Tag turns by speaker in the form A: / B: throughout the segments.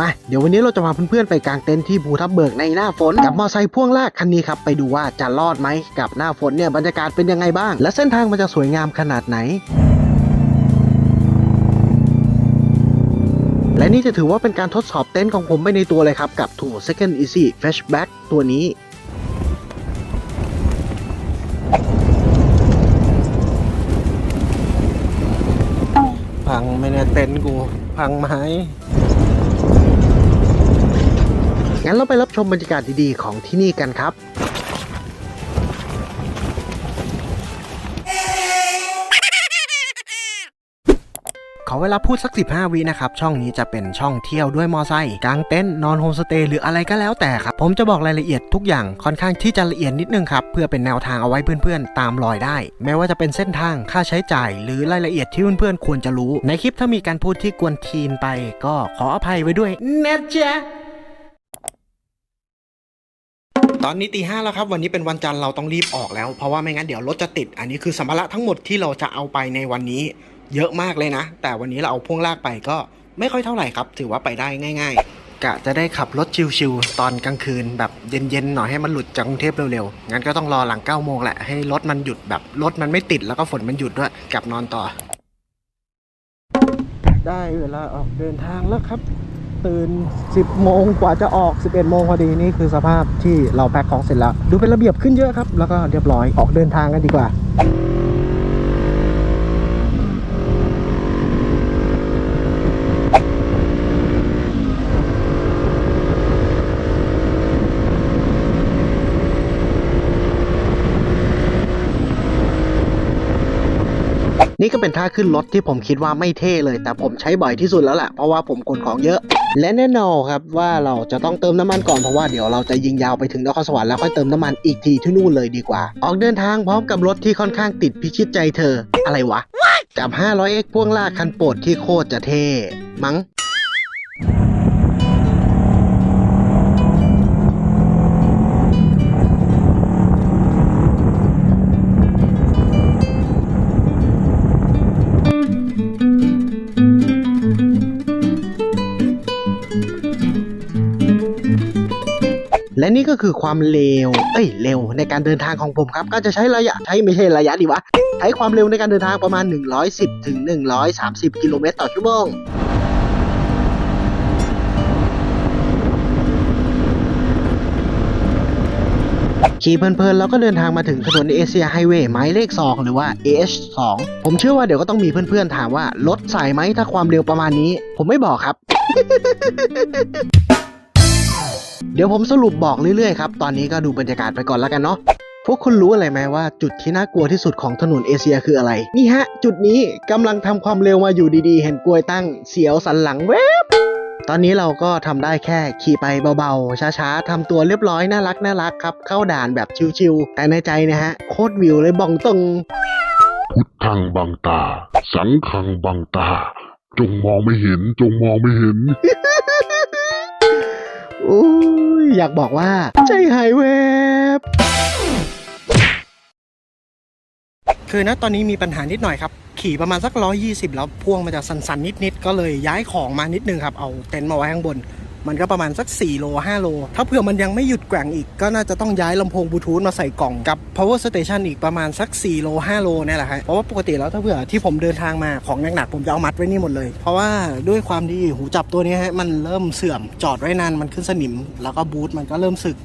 A: มาเดี๋ยววันนี้เราจะพาเพื่อนๆไปกางเต็นท์ที่ภูทับเบิกในหน้าฝนกับมอไซค์พ่วงลากคันนี้ครับไปดูว่าจะรอดไหมกับหน้าฝนเนี่ยบรรยากาศเป็นยังไงบ้าง และเส้นทางมันจะสวยงามขนาดไหน และนี่จะถือว่าเป็นการทดสอบเต็นท์ของผมไปในตัวเลยครับ กับ Two Second Easy Flashback ตัวนี้พังไม่เนี่ยเต็นท์กู พังไหม งั้นเราไปรับชมบรรยากาศดีๆของที่นี่กันครับขอเวลาพูดสัก 15 วินะครับ ช่องนี้จะเป็นช่องเที่ยวด้วยมอไซค์กางเต็นท์นอนโฮมสเตย์หรืออะไรก็แล้วแต่ครับ ผมจะบอกรายละเอียดทุกอย่างค่อนข้างที่จะละเอียดนิดนึงครับ เพื่อเป็นแนวทางเอาไว้เพื่อนๆ ตามรอยได้ แม้ว่าจะเป็นเส้นทางค่าใช้จ่าย หรือรายละเอียดที่เพื่อนๆควรจะรู้ ในคลิปถ้ามีการพูดที่กวนทีนไป ก็ขออภัยไว้ด้วยนะจ๊ะ ตอนนี้ตีห้าแล้วครับ วันนี้เป็นวันจันทร์เราต้องรีบออกแล้ว เพราะว่าไม่งั้นเดี๋ยวรถจะติด อันนี้คือสัมภาระทั้งหมดที่เราจะเอาไปในวันนี้เยอะมากเลยนะ แต่วันนี้เราเอาพ่วงลากไปก็ไม่ค่อยเท่าไหร่ครับ ถือว่าไปได้ง่าย ๆ กะจะได้ขับรถชิวๆตอนกลางคืน แบบเย็นๆหน่อยให้มันหลุดจากกรุงเทพเร็วๆ งั้นก็ต้องรอหลัง9ก้าโมงแหละให้รถมันหยุดแบบรถมันไม่ติดแล้วก็ฝนมันหยุดด้วยกลับนอนต่อ ได้เวลาออกเดินทางแล้วครับ ตื่น 10 โมงกว่าจะออก 11 โมงพอดีนี่คือสภาพที่เราแพ็คของเสร็จแล้ว ดูเป็นระเบียบขึ้นเยอะครับ แล้วก็เรียบร้อยออกเดินทางกันดีกว่า นี่ก็เป็นท่าขึ้นรถที่ผมคิดว่าไม่เท่เลย แต่ผมใช้บ่อยที่สุดแล้วแหละเพราะว่าผมขนของเยอะ และแน่นอนครับว่าเราจะต้องเติมน้ำมันก่อนเพราะว่าเดี๋ยวเราจะยิงยาวไปถึงนครสวรรค์แล้วค่อยเติมน้ำมันอีกทีที่นู่นเลยดีกว่า ออกเดินทางพร้อมกับรถที่ค่อนข้างติดพิชิตใจเธอ อะไรวะกับ 500x พ่วงลากคันโปรดที่โคตรจะเท่มั้ง และนี่ก็คือความเร็ว เอ้ย เร็วในการเดินทางของผมครับ ก็จะใช้ระยะใช้ไม่ใช่ระยะดีวะ ใช้ความเร็วในการเดินทางประมาณ 110ถึง130 กิโลเมตรต่อชั่วโมงขี่เพลินๆแล้วก็เดินทางมาถึงถนนเอเชียไฮเวย์หมายเลข 2 หรือว่า AH2 ผมเชื่อว่าเดี๋ยวก็ต้องมีเพื่อนๆถามว่ารถใส่ไหมถ้าความเร็วประมาณนี้ ผมไม่บอกครับ เดี๋ยวผมสรุปบอกเรื่อยๆครับ ตอนนี้ก็ดูบรรยากาศไปก่อนแล้วกันเนาะพวกคุณรู้อะไรไหมว่าจุดที่น่ากลัวที่สุดของถนนเอเชียคืออะไร นี่ฮะ จุดนี้กำลังทำความเร็วมาอยู่ดีๆ เห็นกลวยตั้งเสียวสันหลังแวบตอนนี้เราก็ทำได้แค่ขี่ไปเบาๆ ช้าๆทำตัวเรียบร้อยน่ารักน่ารักครับ เข้าด่านแบบชิวๆแต่ในใจนะฮะ โคตรวิวเลยบองตรง
B: พุทธังบังตา สังขังบังตา จงมองไม่เห็น จงมองไม่เห็น
A: อุ้ย อยากบอกว่าใจหายแวบคือนะตอนนี้มีปัญหานิดหน่อยครับ ขี่ประมาณสัก 120 แล้วพ่วงมันจะสันๆ นิดๆ ก็เลยย้ายของมานิดนึงครับ เอาเต็นท์มาไว้ข้างบน มันก็ประมาณสัก 4 โล 5 โล ถ้าเผื่อมันยังไม่หยุดแกว่งอีกก็น่าจะต้องย้ายลำโพงบลูทูธมาใส่กล่องกับ power station อีกประมาณสัก 4 โล 5 โลนี่แหละครับเพราะว่าปกติแล้วถ้าเผื่อที่ผมเดินทางมาของหนักๆผมจะเอามัดไว้นี่หมดเลย เพราะว่าด้วยความที่หูจับตัวนี้ฮะมันเริ่มเสื่อมจอดไว้นานมันขึ้นสนิม แล้วก็บูทมันก็เริ่มสึก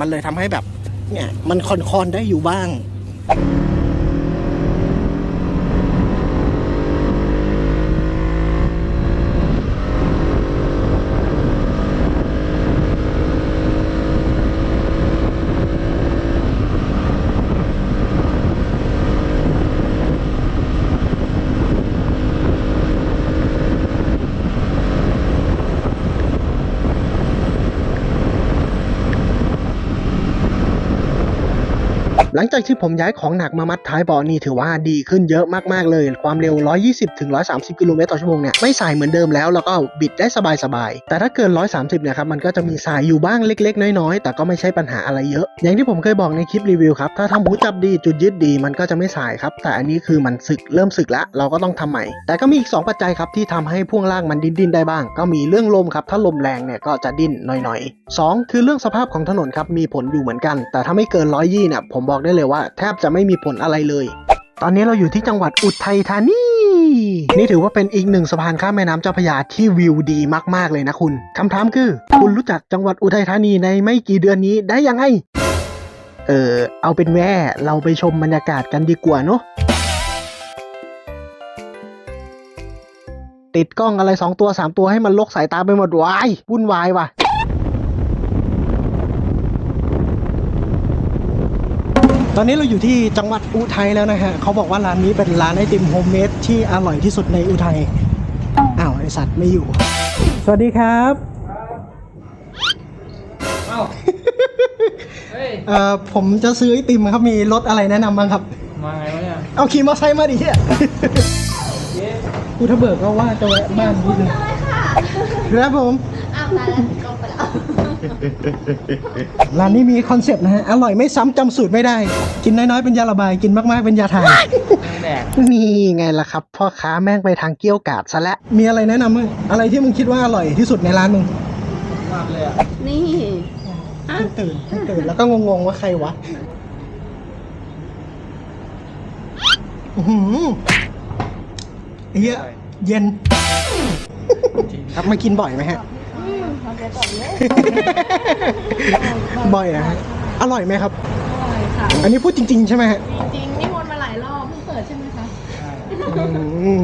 A: มันเลยทำให้แบบเนี่ยมันคอนๆได้อยู่บ้าง หลังจากที่ผมย้ายของหนักมามัดท้ายเบาะนี่ถือว่าดีขึ้นเยอะมากๆเลย ความเร็ว 120ถึง130 กิโลเมตรต่อชั่วโมงเนี่ยไม่สายเหมือนเดิมแล้วแล้วก็บิดได้สบายๆ แต่ถ้าเกิน 130เนี่ยครับมันก็จะมีสายอยู่บ้างเล็ก ๆ น้อยๆ แต่ก็ไม่ใช่ปัญหาอะไรเยอะ อย่างที่ผมเคยบอกในคลิปรีวิวครับถ้าทำหูจับดีจุดยึดดีมันก็จะไม่สายครับ แต่อันนี้คือมันสึกเริ่มสึกแล้วเราก็ต้องทำใหม่ แต่ก็มีอีก 2 ปัจจัยครับที่ทำให้พ่วงล่างมันดิ้นได้บ้าง ก็มีเรื่องลมครับถ้าลมแรงเนี่ยก็จะดิ้นหน่อยๆสองคือเรื่องสภาพของถนนครับมีผลอยู่เหมือนกัน แต่ถ้าไม่เกินร้อยยี่เนี่ยผมบอกได้เลยว่าแทบจะไม่มีผลอะไรเลย ตอนนี้เราอยู่ที่จังหวัดอุทัยธานีนี่ถือว่าเป็นอีกหนึ่งสะพานข้ามแม่น้ำเจ้าพระยาที่วิวดีมากๆเลยนะคุณคำถามคือ คุณรู้จักจังหวัดอุทัยธานีในไม่กี่เดือนนี้ได้ยังไง เออเอาเป็นแว่เราไปชมบรรยากาศกันดีกว่าเนาะติดกล้องอะไรสองตัวสามตัวให้มันลกสายตาไปหมดวายวุ่นวายว่ะ ตอนนี้เราอยู่ที่จังหวัดอุทัยแล้วนะฮะเขาบอกว่าร้านนี้เป็นร้านไอติมโฮมเมดที่อร่อยที่สุดในอุทัยอ้าวไอสัตว์ไม่อยู่ สวัสดีครับ
C: เอ้าเฮ้ย
A: เอ่อผมจะซื้อไอติมครับมีรสอะไรแนะนำบ้างครับ
C: มาไงวะเนี่ย
A: เอาขี่มอเตอร์ไซค์มาดิเฮีย
C: เย้
A: กูถ้าเบิกก็ว่าจะแวะบ้านนิดนึงครับผม
D: อ้าวตายแล้ว
A: ร้านนี้มีคอนเซปต์นะฮะ อร่อยไม่ซ้ำจำสูตรไม่ได้ กินน้อยๆเป็นยาระบาย กินมากๆเป็นยาถ่าย
C: นั่งแดก
A: นี่ไงล่ะครับ พ่อค้าแม่งไปทางเกี้ยวกาดซะแล้ว มีอะไรแนะนำมั้งอะไรที่มึงคิดว่าอร่อยที่สุดในร้านมึง
C: มากเลยอะ
D: นี่
A: เพิ่งตื่นเพิ่งตื่นแล้วก็งงๆว่าใครวะอื้อหือเฮียเย็น ครับมากินบ่อยไหมฮะ บ่อยนะฮะอร่อยไหมครับ
D: อร่อยค่ะ
A: อันนี้พูดจริง ๆ ใช่ไหมฮะ
D: จริงๆนี่วนมาหลายรอบเพิ่งเปิดใช่ไหมคะ
A: อืม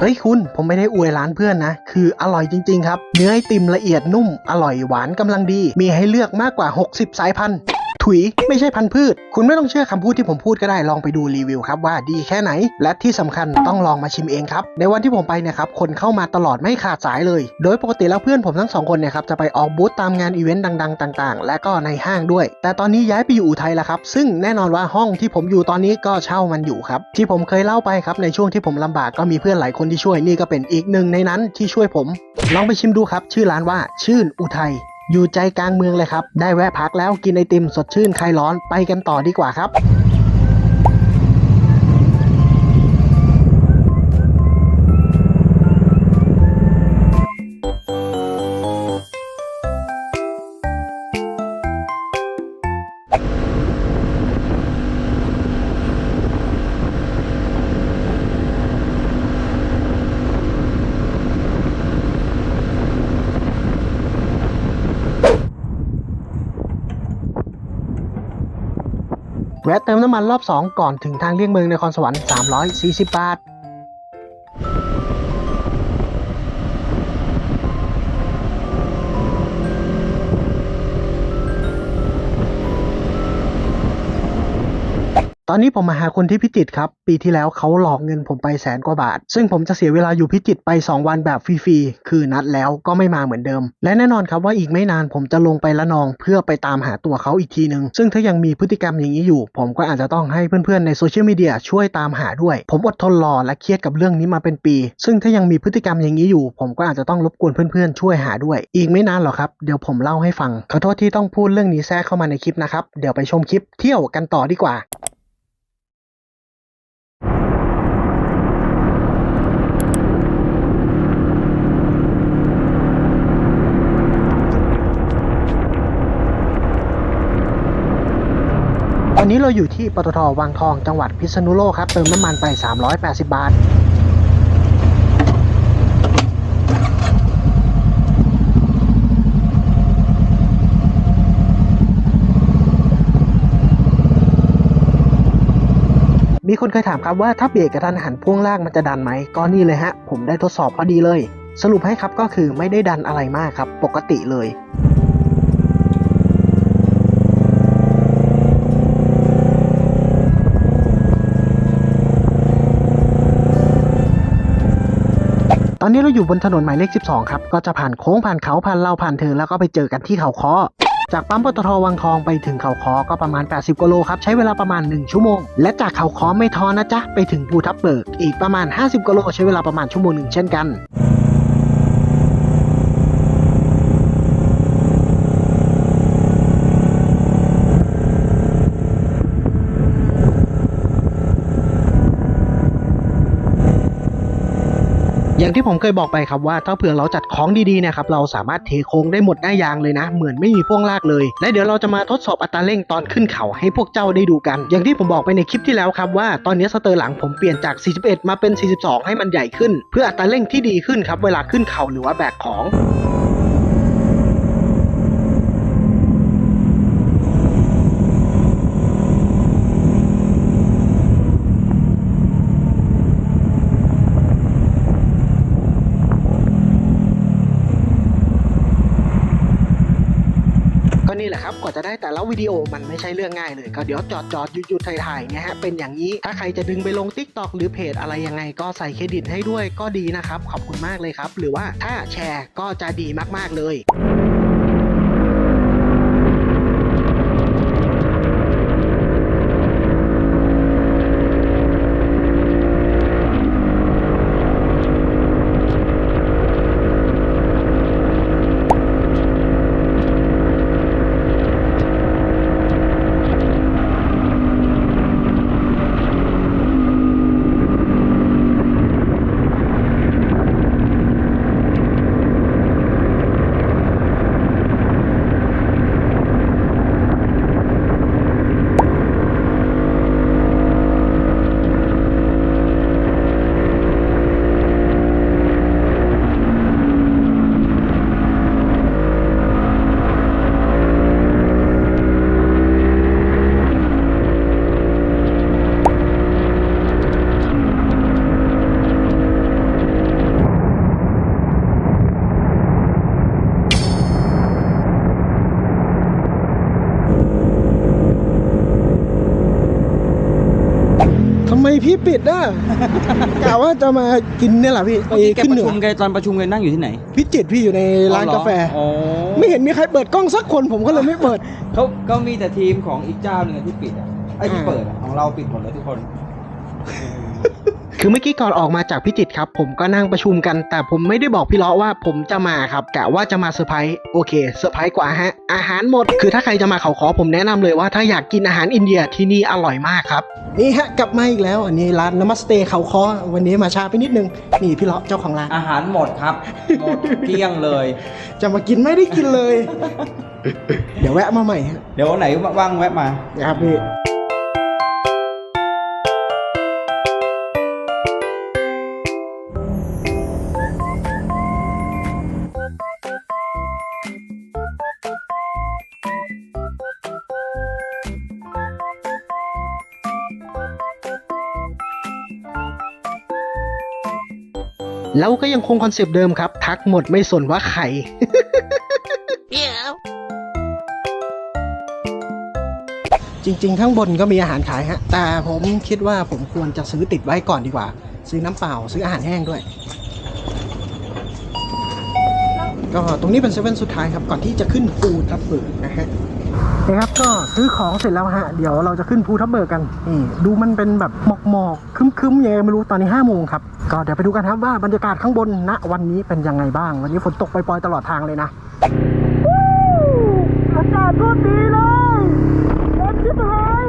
A: เฮ้ยคุณผมไม่ได้อวยร้านเพื่อนนะ คืออร่อยจริง ๆ ครับ เนื้อไอติมละเอียดนุ่ม อร่อยหวานกำลังดี มีให้เลือกมากกว่า 60 สายพันธุ์ ถุย ไม่ใช่พันธุ์พืช คุณไม่ต้องเชื่อคำพูดที่ผมพูดก็ได้ลองไปดูรีวิวครับว่าดีแค่ไหน และที่สำคัญต้องลองมาชิมเองครับ ในวันที่ผมไปเนี่ยครับคนเข้ามาตลอดไม่ขาดสายเลย โดยปกติแล้วเพื่อนผมทั้งสองคนเนี่ยครับจะไปออกบูธตามงานอีเวนต์ดังๆ ต่างๆ และก็ในห้างด้วย แต่ตอนนี้ย้ายไปอยู่อุทัยแล้วครับ ซึ่งแน่นอนว่าห้องที่ผมอยู่ตอนนี้ก็เช่ามันอยู่ครับ ที่ผมเคยเล่าไปครับในช่วงที่ผมลำบากก็มีเพื่อนหลายคนที่ช่วยนี่ก็เป็นอีกหนึ่งในนั้นที่ช่วยผม ลองไปชิมดูครับ ชื่อร้านว่าชื่นอุทัย อยู่ใจกลางเมืองเลยครับ ได้แวะพักแล้วกินไอติมสดชื่นคลายร้อนไปกันต่อดีกว่าครับ แวะเติมน้ำมันรอบ 2 ก่อนถึงทางเลี่ยงเมืองนครสวรรค์ 340 บาท อนนี้ผมมาหาคนที่พิจิตครับ ปีที่แล้วเขาหลอกเงินผมไปแสนกว่าบาท ซึ่งผมจะเสียเวลาอยู่พิจิตไป 2 วันแบบฟรีๆ คือนัดแล้วก็ไม่มาเหมือนเดิม และแน่นอนครับว่าอีกไม่นานผมจะลงไปละนองเพื่อไปตามหาตัวเขาอีกทีหนึ่งซึ่งถ้ายังมีพฤติกรรมอย่างนี้อยู่ ผมก็อาจจะต้องให้เพื่อนๆในโซเชียลมีเดียช่วยตามหาด้วย ผมอดทนรอและเครียดกับเรื่องนี้มาเป็นปี ซึ่งถ้ายังมีพฤติกรรมอย่างนี้อยู่ ผมก็อาจจะต้องรบกวนเพื่อนๆ ช่วยหาด้วย อีกไม่นานหรอกครับเดี๋ยวผมเล่าให้ฟังขอโทษที่ต้องพูดเรื่องนี้แทรกเข้ามาในคลิปนะครับเดี๋ยวไปชมคลิปเที่ยวกันต่อดีกว่า อนนี้เราอยู่ที่ปตทวังทองจังหวัดพิษณุโลกครับ เติมน้ำมันไป 380 บาท มีคนเคยถามครับว่าถ้าเบรกกระทันหันพ่วงล่างมันจะดันไหม ก็นี่เลยฮะ ผมได้ทดสอบพอดีเลย สรุปให้ครับก็คือไม่ได้ดันอะไรมากครับ ปกติเลย นนี้เราอยู่บนถนนหมายเลข 12 ครับ ก็จะผ่านโค้งผ่านเขาผ่านเราผ่านเธอแล้วก็ไปเจอกันที่เขาคอจากปั๊มปตทวังทองไปถึงเขาคอก็ประมาณ 80กิโลครับ ใช้เวลาประมาณ 1 ชั่วโมง และจากเขาคอไม่ท้อนะจ๊ะ ไปถึงภูทับเบิก อีกประมาณ 50กิโลใช้เวลาประมาณชั่วโมงหนึ่งเช่นกัน อย่างที่ผมเคยบอกไปครับว่าถ้าเผื่อเราจัดของดีๆนะครับเราสามารถเทโค้งได้หมดหน้ายางเลยนะ เหมือนไม่มีพ่วงลากเลย และเดี๋ยวเราจะมาทดสอบอัตราเร่งตอนขึ้นเขาให้พวกเจ้าได้ดูกัน อย่างที่ผมบอกไปในคลิปที่แล้วครับว่าตอนนี้สเตอร์หลังผมเปลี่ยนจาก 41 มาเป็น 42 ให้มันใหญ่ขึ้น เพื่ออัตราเร่งที่ดีขึ้นครับเวลาขึ้นเขาหรือว่าแบกของ ก็นี่แหละครับกว่าจะ ได้แต่ละวิดีโอมันไม่ใช่เรื่องง่ายเลยก็เดี๋ยวจอดจอดหยุดหยุดถ่ายถ่ายเนี่ยฮะเป็นอย่างนี้ถ้าใครจะดึงไปลง t ิ k t o k หรือเพจอะไรยังไงก็ใส่เครดิตให้ด้วยก็ดีนะครับขอบคุณมากเลยครับ หรือว่าถ้าแชร์ก็จะดีมากๆเลย ทำไมพี่ปิดอะกะว่าจะมากินเนี่ยแหละพี่ไป
C: เมื่อกี้แก
A: ขึ้น
C: ประ
A: เหนื
C: ชุ
A: อ
C: มแกตอนประชุมแกนั่งอยู่ที่ไหน
A: พี่จิตรพี่อยู่ในร้านกาแฟ
C: อ๋อ
A: ไม่เห็นมีใครเปิดกล้องสักคนผมก็เลยไม่เปิด
C: เขาก็มีแต่ทีมของอีกเจ้าหนึ่งอะที่ปิดอะไอ้ที่
A: อ่า
C: เปิดอะของเราปิดหมดเลยทุกคน
A: คือเมื่อกี้ก่อนออกมาจากพิจิตรครับ ผมก็นั่งประชุมกัน แต่ผมไม่ได้บอกพี่เลาะว่าผมจะมาครับกะว่าจะมาเซอร์ไพรส์โอเคเซอร์ไพรส์กว่าฮะ อาหารหมด คือถ้าใครจะมาเขาขอผมแนะนำเลยว่าถ้าอยากกินอาหารอินเดียที่นี่อร่อยมากครับ นี่ฮะกลับมาอีกแล้วอันนี้ร้านนมัสเตเขาคอวันนี้มาช้าไปนิดนึงนี่พี่เลาะเจ้าของร้าน
C: อาหารหมดครับหมดเกลี้ยงเลย
A: จะมากินไม่ได้กินเลย เดี๋ยวแวะมาใหม่ฮะ
C: เดี๋ยววันไหนว่างๆแวะมา
A: นะครับพี่ แล้วก็ยังคงคอนเซปต์เดิมครับ ทักหมดไม่สนว่าใครจริง ๆ ข้างบนก็มีอาหารขายฮะ แต่ผมคิดว่าผมควรจะซื้อติดไว้ก่อนดีกว่า ซื้อน้ำเปล่า ซื้ออาหารแห้งด้วย ก็ตรงนี้เป็นเซเว่นสุดท้ายครับ ก่อนที่จะขึ้นภูทับเบิกนะฮะนะครับก็ซื้อของเสร็จแล้วฮะ เดี๋ยวเราจะขึ้นภูทับเบิกกันนี่ดูมันเป็นแบบหมอกหมอกๆคึมๆยังไงไม่รู้ตอนนี้5้าโมงครับ ก็เดี๋ยวไปดูกันครับว่าบรรยากาศข้างบนณวันนี้เป็นยังไงบ้าง วันนี้ฝนตกปล่อยๆตลอดทางเลยนะอากาศโคตรดีเลยเย็นชิบหาย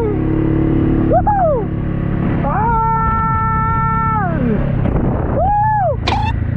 A: วู้ฮู้ไปวู้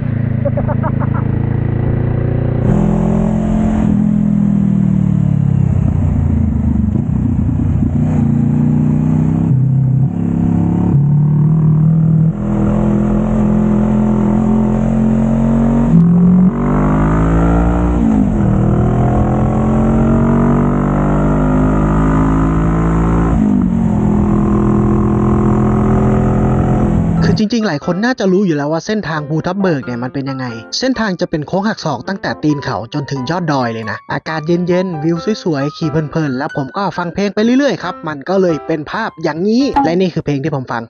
A: คือจ ริงๆ หลายคนน่าจะรู้อยู่แล้วว่าเส้นทางภูทับเบิกเนี่ยมันเป็นยังไง เส้นทางจะเป็นโค้งหักศอกตั้งแต่ตีนเขาจนถึงยอดดอยเลยนะ อากาศเย็นๆ วิวสวยๆ ขี่เพลินๆ แล้วผมก็ฟังเพลงไปเรื่อยๆ ครับ มันก็เลยเป็นภาพอย่างนี้ และนี่คือเพลงที่ผมฟัง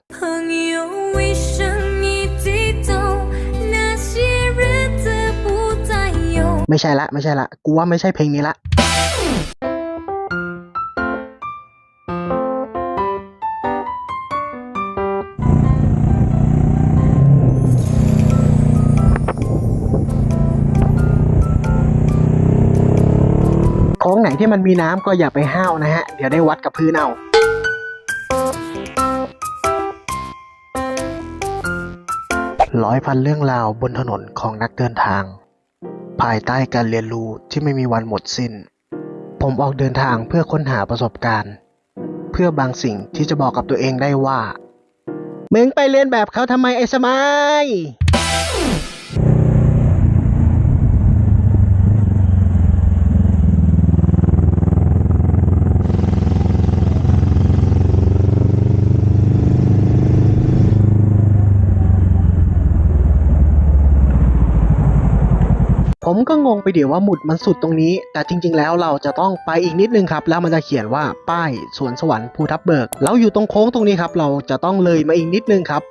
A: ไม่ใช่ละไม่ใช่ละ กูว่าไม่ใช่เพลงนี้ละ ค้งไหนที่มันมีน้ำก็อย่าไปห้าวนะฮะ เดี๋ยวได้วัดกับพื้นเอาร้อยพันเรื่องราวบนถนนของนักเดินทาง ภายใต้การเรียนรู้ที่ไม่มีวันหมดสิ้น ผมออกเดินทางเพื่อค้นหาประสบการณ์ เพื่อบางสิ่งที่จะบอกกับตัวเองได้ว่า มึงไปเรียนแบบเขาทำไมไอ้สมัย ผมก็งงไปเดี๋ยวว่าหมุดมันสุดตรงนี้ แต่จริง ๆ แล้วเราจะต้องไปอีกนิดนึงครับ แล้วมันจะเขียนว่าป้ายสวนสวรรค์ภูทับเบิก เราอยู่ตรงโค้งตรงนี้ครับ เราจะต้องเลยมาอีกนิดนึงครับ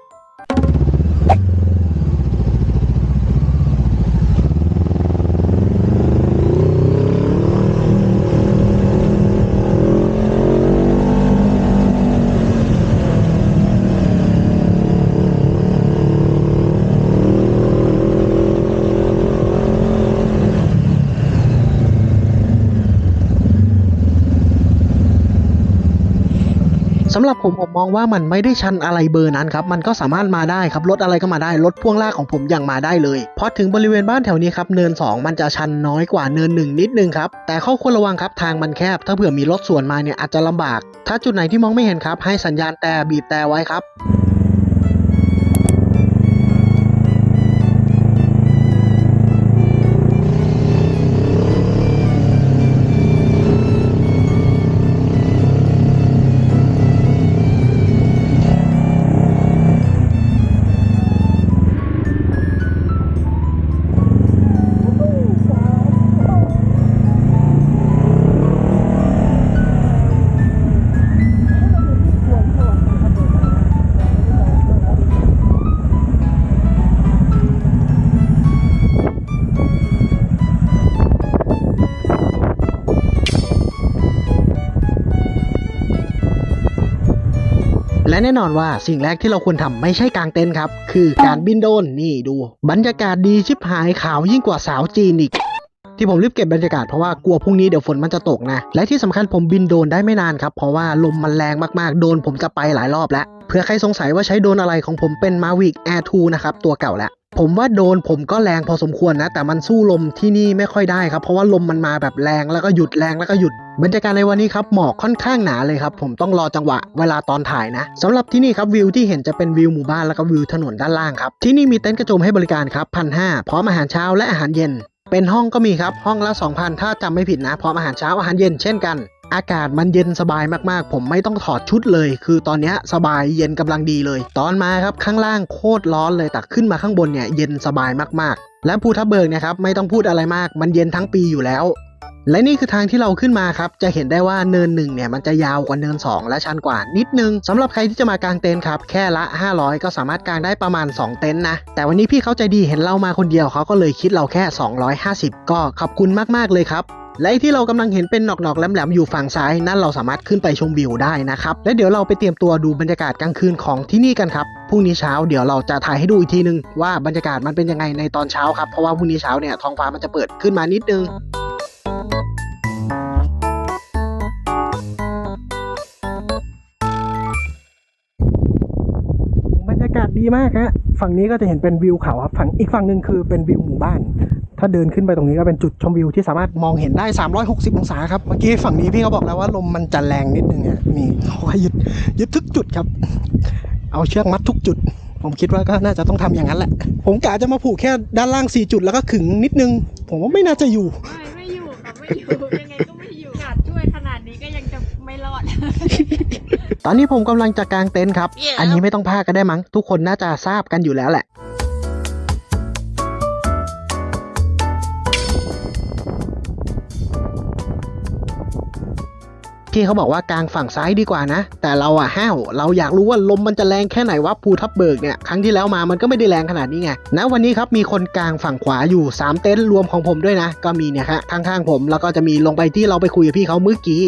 A: หรับผมผมมองว่ามันไม่ได้ชันอะไรเบอร์นั้นครับมันก็สามารถมาได้ครับรถอะไรก็มาได้รถพ่วงลากของผมอย่างมาได้เลยพอถึงบริเวณบ้านแถวนี้ครับเนิน 2 มันจะชันน้อยกว่าเนิน 1 นิดนึงครับแต่ข้อควรระวังครับทางมันแคบ ถ้าเผื่อมีรถสวนมาเนี่ยอาจจะลำบาก ถ้าจุดไหนที่มองไม่เห็นครับให้สัญญาณแต่บีบแต่ไว้ครับ และแน่นอนว่าสิ่งแรกที่เราควรทำไม่ใช่กางเต็นท์ครับ คือการบินโดนนี่ดู บรรยากาศดีชิบหายขาวยิ่งกว่าสาวจีนอีกที่ผมรีบเก็บบรรยากาศเพราะว่ากลัวพรุ่งนี้เดี๋ยวฝนมันจะตกนะ และที่สำคัญผมบินโดนได้ไม่นานครับ เพราะว่าลมมันแรงมากๆ โดนผมจะไปหลายรอบแล้ว เผื่อใครสงสัยว่าใช้โดนอะไรของผมเป็น Mavic Air 2 นะครับ ตัวเก่าแล้ว ผมว่าโดนผมก็แรงพอสมควรนะ แต่มันสู้ลมที่นี่ไม่ค่อยได้ครับ เพราะว่าลมมันมาแบบแรงแล้วก็หยุดแรงแล้วก็หยุดบรรยากาศในวันนี้ครับหมอกค่อนข้างหนาเลยครับ ผมต้องรอจังหวะเวลาตอนถ่ายนะสำหรับที่นี่ครับวิวที่เห็นจะเป็นวิวหมู่บ้านแล้วก็วิวถนนด้านล่างครับที่นี่มีเต็นท์กระโจมให้บริการครับพันห้าพร้อมอาหารเช้าและอาหารเย็น เป็นห้องก็มีครับห้องละ 2,000 ถ้าจำไม่ผิดนะพร้อมอาหารเช้าอาหารเย็นเช่นกัน อากาศมันเย็นสบายมากๆ ผมไม่ต้องถอดชุดเลย คือตอนนี้สบายเย็นกำลังดีเลย ตอนมาครับข้างล่างโคตรร้อนเลยแต่ขึ้นมาข้างบนเนี่ยเย็นสบายมากๆ และภูทับเบิกเนะครับไม่ต้องพูดอะไรมาก มันเย็นทั้งปีอยู่แล้วและนี่คือทางที่เราขึ้นมาครับ จะเห็นได้ว่าเนินหนึ่งเนี่ยมันจะยาวกว่าเนิน 2 และชันกว่านิดนึงสำหรับใครที่จะมากางเต็นท์ครับ แค่ละ 500 ก็สามารถกางได้ประมาณ 2 เต็นท์นะ แต่วันนี้พี่เขาใจดีเห็นเรามาคนเดียวเขาก็เลยคิดเราแค่ 250 ก็ขอบคุณมากๆเลยครับ และไอที่เรากำลังเห็นเป็นหนอกๆแหลมๆอยู่ฝั่งซ้ายนั่นเราสามารถขึ้นไปชมวิวได้นะครับและเดี๋ยวเราไปเตรียมตัวดูบรรยากาศกลางคืนของที่นี่กันครับพรุ่งนี้เช้าเดี๋ยวเราจะถ่ายให้ดูอีกทีนึงว่าบรรยากาศมันเป็นยังไงในตอนเช้าครับเพราะว่าพรุ่งนี้เช้าเนี่ยท้องฟ้ามันจะเปิดขึ้นมานิดนึงบรรยากาศดีมากฮะฝั่งนี้ก็จะเห็นเป็นวิวเขาครับฝั่งอีกฝั่งหนึ่งคือเป็นวิวหมู่บ้าน ถ้าเดินขึ้นไปตรงนี้ก็เป็นจุดชมวิวที่สามารถมองเห็นได้ 360 องศาครับ เมื่อกี้ฝั่งนี้พี่เขาบอกแล้วว่าลมมันจะแรงนิดนึงฮะมีเขาให้ยึดยึดทุกจุดครับ เอาเชือกมัดทุกจุด ผมคิดว่าก็น่าจะต้องทำอย่างนั้นแหละ ผมกะจะมาผูกแค่ด้านล่าง 4 จุดแล้วก็ขึงนิดนึง ผมว่าไม่น่าจะอยู่
E: ไม่ไม่อยู่ค่ะไม่อยู่ยังไงก็ไม่อยู่ขาดช่วยขนาดนี้ก็ยังจะไม่รอด
A: ตอนนี้ผมกำลังจะกางเต็นท์ครับ อันนี้ไม่ต้องพากันได้มั้ง ทุกคนน่าจะทราบกันอยู่แล้วแหละ พี่เขาบอกว่ากลางฝั่งซ้ายดีกว่านะ แต่เราอะห้าวเราอยากรู้ว่าลมมันจะแรงแค่ไหนวะภูทับเบิกเนี่ยครั้งที่แล้วมามันก็ไม่ได้แรงขนาดนี้ไงณวันนี้ครับมีคนกลางฝั่งขวาอยู่ 3 เต็นท์รวมของผมด้วยนะ ก็มีเนี่ยฮะข้างๆผมแล้วก็จะมีลงไปที่เราไปคุยกับพี่เขาเมื่อกี้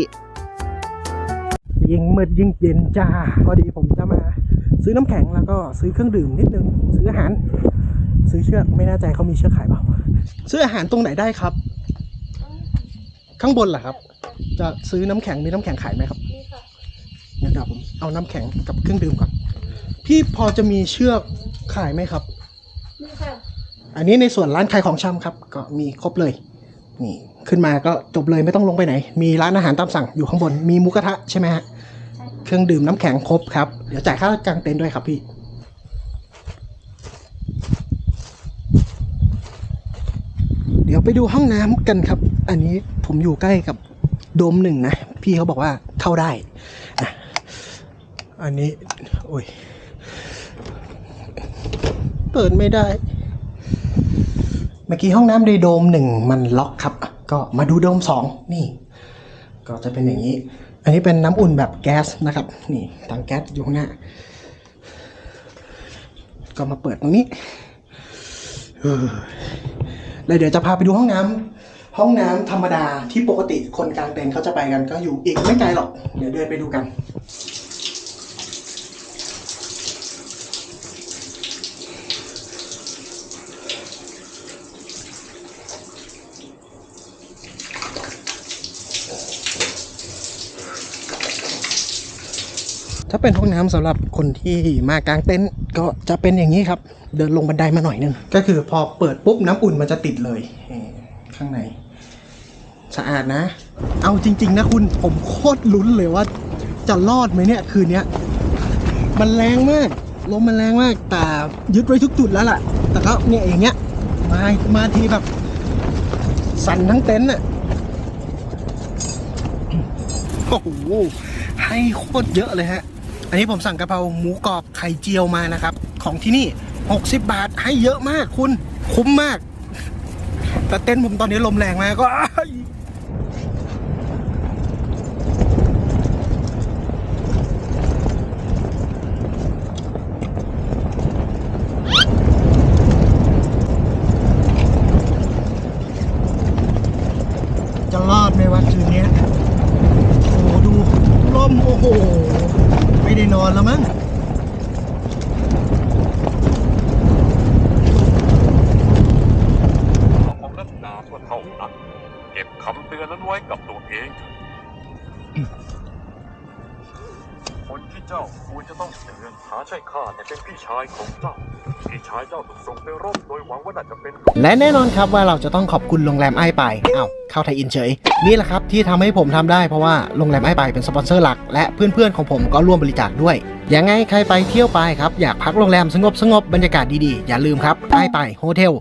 A: ยิ่งมืดยิ่งเย็นจ้าพอดีผมจะมา ซื้อน้ำแข็งแล้วก็ซื้อเครื่องดื่มนิดนึงซื้ออาหาร ซื้อเชือกไม่แน่ใจเขามีเชือกขายเปล่าซื้ออาหารตรงไหนได้ครับ ข้างบนเหรอครับ จะซื้อน้ำแข็งมีน้ำแข็งขายไหมครับ
D: นี่ค่ะ
A: เดี๋ยวผมเอาน้ำแข็งกับเครื่องดื่มก่อน พี่พอจะมีเชือกขายไหมครับ
D: นี่ค่ะ
A: อันนี้ในส่วนร้านขายของชำครับ ก็มีครบเลย นี่ขึ้นมาก็จบเลยไม่ต้องลงไปไหน มีร้านอาหารตามสั่งอยู่ข้างบน มีหมุกระทะใช่ไหมฮะ
D: ใช่
A: เครื่องดื่มน้ำแข็งครบครับ เดี๋ยวจ่ายค่ากางเต็นท์ด้วยครับพี่ เดี๋ยวไปดูห้องน้ำกันครับ อันนี้ผมอยู่ใกล้กับ โดมหนึ่งนะ พี่เขาบอกว่าเข้าได้นะอันนี้ โอ้ย เปิดไม่ได้ เมื่อกี้ห้องน้ำในโดมหนึ่งมันล็อกครับ ก็มาดูโดมสองนี่ ก็จะเป็นอย่างนี้ อันนี้เป็นน้ำอุ่นแบบแก๊สนะครับ นี่ถังแก๊สอยู่ข้างหน้า ก็มาเปิดตรงนี้เออแล้วเดี๋ยวจะพาไปดูห้องน้ำ ห้องน้ำธรรมดาที่ปกติคนกลางเต็นท์เขาจะไปกันก็อยู่อีกไม่ไกลหรอก เดี๋ยวเดินไปดูกัน ถ้าเป็นห้องน้ำสำหรับคนที่มากางเต็นท์ก็จะเป็นอย่างนี้ครับ เดินลงบันไดมาหน่อยนึง ก็คือพอเปิดปุ๊บน้ำอุ่นมันจะติดเลยเอ่อ ข้างใน สะอาดนะ เอาจริง ๆ นะคุณผมโคตรลุ้นเลยว่า จะรอดไหมเนี่ยคืนเนี้ยมันแรงมากลมมันแรงมาก แต่ยึดไว้ทุกจุดแล้วล่ะ แต่ก็เนี่ยอย่างเงี้ยมามาทีแบบ สั่นทั้งเต็นท์อะโอ้โหให้โคตรเยอะเลยฮะ อันนี้ผมสั่งกะเพราหมูกรอบไข่เจียวมานะครับ ของที่นี่ 60 บาทให้เยอะมากคุณคุ้มมาก แต่เต้นผมตอนนี้ลมแรงมากก็จะรอดไหมวะคืนเนี้โอ้ดูร่มโอ้โห ไม่ได้นอนแล้วมั้ง
F: นั้นไว้กับตัวเองเถอะคนที่เจ้าควรจะต้องเตือนหาใช่ข้าแต่เป็นพี่ชายของเจ้า พี่ชายเจ้าถูกส่งไปรบโดยหวังว่าน่าจะเป็น
A: และแน่นอนครับว่าเราจะต้องขอบคุณโรงแรมไอ้ไปอ้าวเข้าไทยอินเฉย นี่แหละครับที่ทำให้ผมทำได้เพราะว่าโรงแรมไอ้ไปเป็นสปอนเซอร์หลัก และเพื่อนๆของผมก็ร่วมบริจาคด้วย ยังไงใครไปเที่ยวไปครับ อยากพักโรงแรมสงบสงบบรรยากาศดีๆ อย่าลืมครับไอ้ไปโฮเทล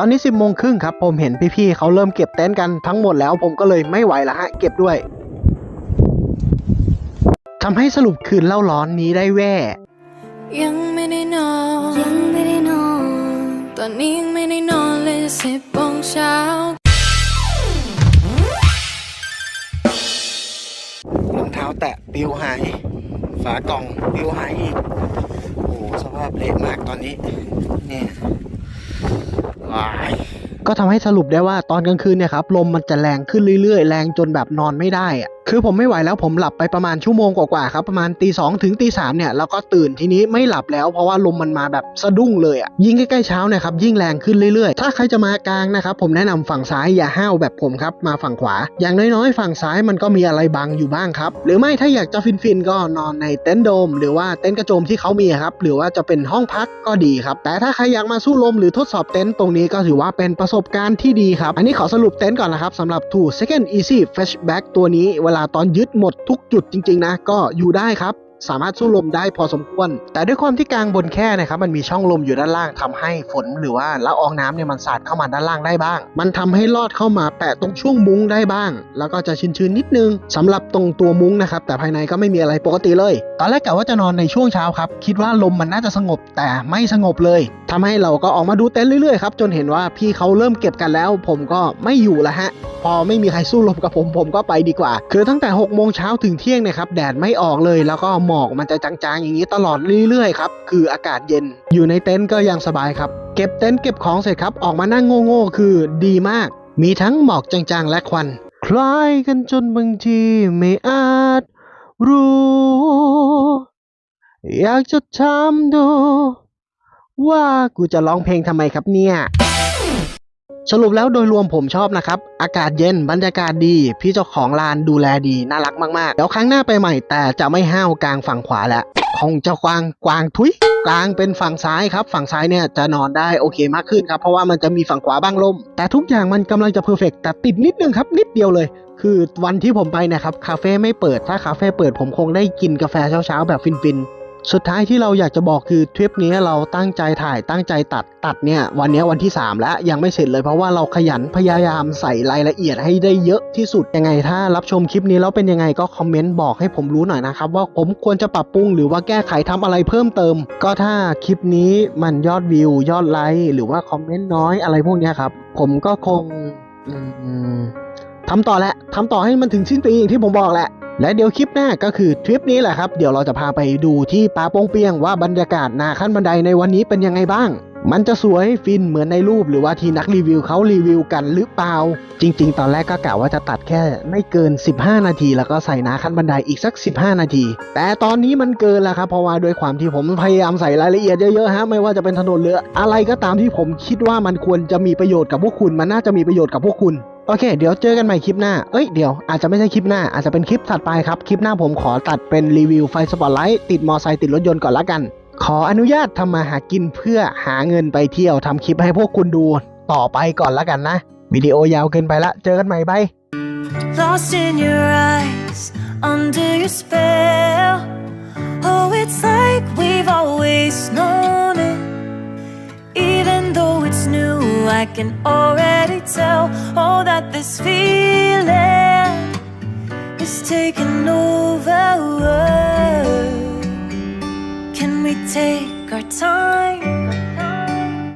A: ตอนนี้ 10โมงครึ่งครับ ผมเห็นพี่ๆเขาเริ่มเก็บเต็นท์กันทั้งหมดแล้ว ผมก็เลยไม่ไหวละฮะ เก็บด้วยทำให้สรุปคืนเล่าร้อนนี้ได้แว่
G: ยังไม่ได้นอนยังไม่ได้นอนตอนนี้ยังไม่ได้นอนเลยสิบโมงเช้า
A: รองเท้าแตะปิวหาย ฝากล่องปิวหายอีกโอ้โหสภาพเละมากตอนนี้นี่ว้าย ก็ทำให้สรุปได้ว่าตอนกลางคืนเนี่ยครับลมมันจะแรงขึ้นเรื่อยๆ แรงจนแบบนอนไม่ได้อะ คือผมไม่ไหวแล้วผมหลับไปประมาณชั่วโมงกว่าๆครับประมาณตีสองถึงตีสามเนี่ยแล้วก็ตื่นทีนี้ไม่หลับแล้วเพราะว่าลมมันมาแบบสะดุ้งเลยอะยิ่งใกล้ๆเช้าเนี่ยครับยิ่งแรงขึ้นเรื่อยๆ ถ้าใครจะมากลางนะครับผมแนะนำฝั่งซ้ายอย่าห้าวแบบผมครับมาฝั่งขวา อย่างน้อยๆ ฝั่งซ้ายมันก็มีอะไรบังอยู่บ้างครับหรือไม่ถ้าอยากจะฟินๆก็นอนในเต็นท์โดม หรือว่าเต็นท์กระโจมที่เขามีครับหรือว่าจะเป็นห้องพักก็ดีครับแต่ถ้าใครอยากมาสู้ลมหรือทดสอบเต็นท์ตรงนี้ก็ถือว่าเป็นประสบการณ์ที่ดีครับอันนี้ขอสรุปเต็นท์ก่อนนะครับสำหรับ Two Second Easy Flashback ตัวนี้เวลาตอนยึดหมดทุกจุดจริง ๆ นะ ก็อยู่ได้ครับ สามารถสู้ลมได้พอสมควร แต่ด้วยความที่กลางบนแค่นะครับมันมีช่องลมอยู่ด้านล่างทำให้ฝนหรือว่าละอองน้ำเนี่ยมันสาดเข้ามาด้านล่างได้บ้าง มันทำให้ลอดเข้ามาแปะตรงช่วงมุ้งได้บ้าง แล้วก็จะชื้นๆนิดนึงสำหรับตรงตัวมุ้งนะครับแต่ภายในก็ไม่มีอะไรปกติเลย ตอนแรกกะว่าจะนอนในช่วงเช้าครับคิดว่าลมมันน่าจะสงบแต่ไม่สงบเลยทำให้เราก็ออกมาดูเต็นท์เรื่อยๆครับจนเห็นว่าพี่เขาเริ่มเก็บกันแล้ว ผมก็ไม่อยู่ละฮะ พอไม่มีใครสู้ลมกับผมผมก็ไปดีกว่า คือตั้งแต่6โมงเช้าถึงเที่ยงนะครับแดดไม่ออกเลยแล้วก็หมอกมันจะจางๆ อย่างนี้ตลอดเรื่อยๆครับคืออากาศเย็นอยู่ในเต็นท์ก็ยังสบายครับ เก็บเต็นท์เก็บของเสร็จครับออกมานั่งโง่ๆคือดีมาก มีทั้งหมอกจางๆ และควัน คล้ายกันจนบางทีไม่อาจรู้ อยากจะถามดู ว่ากูจะร้องเพลงทำไมครับเนี่ย สรุปแล้วโดยรวมผมชอบนะครับ อากาศเย็นบรรยากาศดี พี่เจ้าของร้านดูแลดี น่ารักมากๆ เดี๋ยวครั้งหน้าไปใหม่ แต่จะไม่ห้าวกลางฝั่งขวาแล้วคงจะกวางกวางทุยกลางเป็นฝั่งซ้ายครับ ฝั่งซ้ายเนี่ยจะนอนได้โอเคมากขึ้นครับเพราะว่ามันจะมีฝั่งขวาบ้างลม แต่ทุกอย่างมันกำลังจะเพอร์เฟกแต่ติดนิดนึงครับ นิดเดียวเลย คือวันที่ผมไปนะครับคาเฟ่ไม่เปิดถ้าคาเฟ่เปิดผมคงได้กินกาแฟเช้าๆแบบฟินๆ สุดท้ายที่เราอยากจะบอกคือทริปนี้เราตั้งใจถ่ายตั้งใจตัดตัดเนี่ยวันนี้วันที่ 3 แล้วยังไม่เสร็จเลยเพราะว่าเราขยันพยายามใส่รายละเอียดให้ได้เยอะที่สุดยังไง ถ้ารับชมคลิปนี้แล้วเป็นยังไงก็คอมเมนต์บอกให้ผมรู้หน่อยนะครับว่าผมควรจะปรับปรุงหรือว่าแก้ไขทำอะไรเพิ่มเติม ก็ถ้าคลิปนี้มันยอดวิว ยอดไลค์หรือว่าคอมเมนต์น้อยอะไรพวกนี้ครับผมก็คงอืม ทำต่อแหละทำต่อให้มันถึงสิ้นปีอย่างที่ผมบอกแหละ และเดี๋ยวคลิปหน้าก็คือทริปนี้แหละครับ เดี๋ยวเราจะพาไปดูที่ป่าโปงเปียงว่าบรรยากาศนาขั้นบันไดในวันนี้เป็นยังไงบ้าง มันจะสวยฟินเหมือนในรูปหรือว่าที่นักรีวิวเขารีวิวกันหรือเปล่า จริง ๆ ตอนแรกก็กะว่าจะตัดแค่ไม่เกิน 15 นาที แล้วก็ใส่นาขั้นบันไดอีกสัก 15 นาที แต่ตอนนี้มันเกินแล้วครับเพราะว่าด้วยความที่ผมพยายามใส่รายละเอียดเยอะๆฮะไม่ว่าจะเป็นถนนเรืออะไรก็ตามที่ผมคิดว่ามันควรจะมีประโยชน์กับพวกคุณ มันน่าจะมีประโยชน์กับพวกคุณ โอเค เดี๋ยวเจอกันใหม่คลิปหน้า เอ้ย เดี๋ยวอาจจะไม่ใช่คลิปหน้า อาจจะเป็นคลิปถัดไปครับ คลิปหน้าผมขอตัดเป็นรีวิวไฟสปอตไลท์ติดมอไซค์ติดรถยนต์ก่อนละกัน ขออนุญาตทำมาหากินเพื่อหาเงินไปเที่ยวทำคลิปให้พวกคุณดูต่อไปก่อนละกันนะ วิดีโอยาวเกินไปละ เจอกันใหม่บาย
G: Lost in your eyes, under your spell. Oh, it's like we've always known it. Even though it's new, I can already tell. Oh, that this feeling is taking over. Can we take our time?